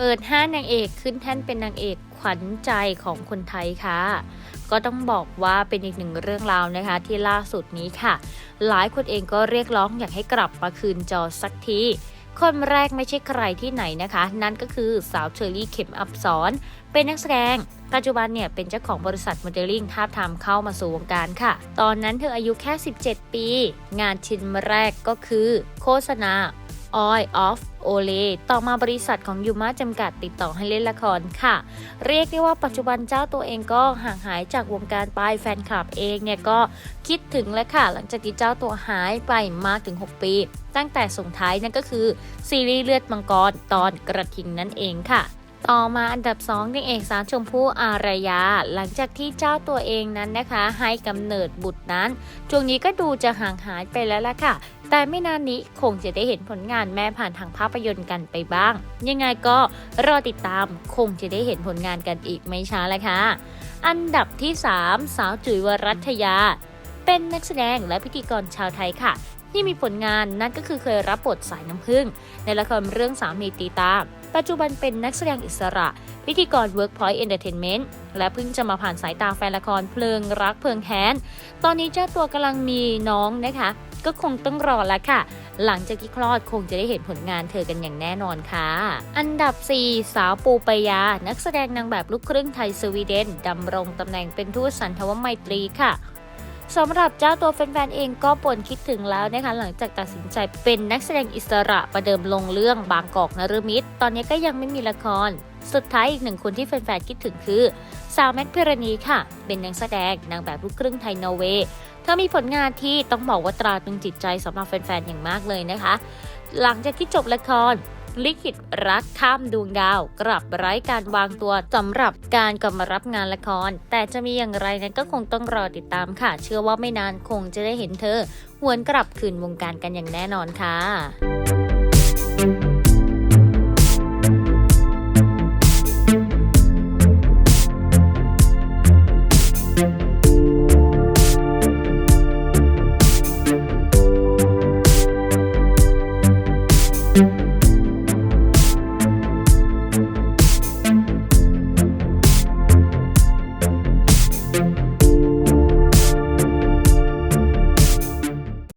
เปิดห้านางเอกขึ้นแท่นเป็นนางเอกขวัญใจของคนไทยค่ะ ก็ต้องบอกว่าเป็นอีกหนึ่งเรื่องราวนะคะ ที่ล่าสุดนี้ค่ะ หลายคนเองก็เรียกร้องอยากให้กลับมาคืนจอสักทีคนแรกไม่ใช่ใครที่ไหนนะคะ นั่นก็คือสาวเชอรี่เข็มอับสอนเป็นนักแสดง ปัจจุบันเนี่ยเป็นเจ้าของบริษัทโมเดลลิ่งท้าทามเข้ามาสู่วงการค่ะ ตอนนั้นเธออายุแค่ 17 ปี งานชิ้นแรกก็คือ โฆษณา Oil of Ole ต่อมาบริษัทของยูมาจำกัดติดต่อให้เล่นละครค่ะ เรียกได้ว่าปัจจุบันเจ้าตัวเองก็ห่างหายจากวงการไปแฟนคลับเองเนี่ยก็คิดถึงแล้วค่ะ หลังจากที่เจ้าตัวหายไปมากถึง 6 ปี ตั้งแต่ส่งท้ายนั่นก็คือซีรีส์เลือดมังกรตอนกระทิงนั่นเองค่ะ ต่อมาอันดับ2นางเอกสาวชมพู่อารยา หลังจากที่เจ้าตัวเองนั้นนะคะ ให้กำเนิดบุตรนั้น ช่วงนี้ก็ดูจะห่างหายไปแล้วล่ะค่ะ แต่ไม่นานนี้คงจะได้เห็นผลงานแม่ผ่านทางภาพยนตร์กันไปบ้าง ยังไงก็รอติดตามคงจะได้เห็นผลงานกันอีกไม่ช้าแล้วค่ะ อันดับที่ 3 สาวจุ๋ยวรัตยา เป็นนักแสดงและพิธีกรชาวไทยค่ะ ที่มีผลงานนั่นก็คือเคยรับบทสายน้ำผึ้งในละครเรื่องสามีตีตามปัจจุบันเป็นนักแสดงอิสระ พิธีกร Workpoint Entertainment และเพิ่งจะมาผ่านสายตาแฟนละครเพลิงรักเพลิงแค้นตอนนี้เจ้าตัวกำลังมีน้องนะคะ ก็คงต้องรอละค่ะ หลังจากที่คลอดคงจะได้เห็นผลงานเธอกันอย่างแน่นอนค่ะ อันดับ 4 สาวปูปยา นักแสดงนางแบบลูกครึ่งไทยสวีเดนดำรงตำแหน่งเป็นทูตสันทวไมตรีค่ะ สำหรับเจ้าตัวแฟนๆเองก็ปนคิดถึงแล้วนะคะหลังจากตัดสินใจเป็นนักแสดงอิสระประเดิมลงเรื่องบางกอกนฤมิตตอนนี้ก็ยังไม่มีละคร สุดท้ายอีกหนึ่งคนที่แฟนๆคิดถึงคือ สาวแมทพิรณีค่ะ เป็นนักแสดงนางแบบลูกครึ่งไทยนอร์เวย์เธอมีผลงานที่ต้องบอกว่าตราตรึงจิตใจสำหรับแฟนๆอย่างมากเลยนะคะ หลังจากที่จบละคร ลิขิตรักข้ามดวงดาว กลับไร้การวางตัวสำหรับการกลับมารับงานละคร แต่จะมีอย่างไรนั้นก็คงต้องรอติดตามค่ะ เชื่อว่าไม่นานคงจะได้เห็นเธอหวนกลับคืนวงการกันอย่างแน่นอนค่ะ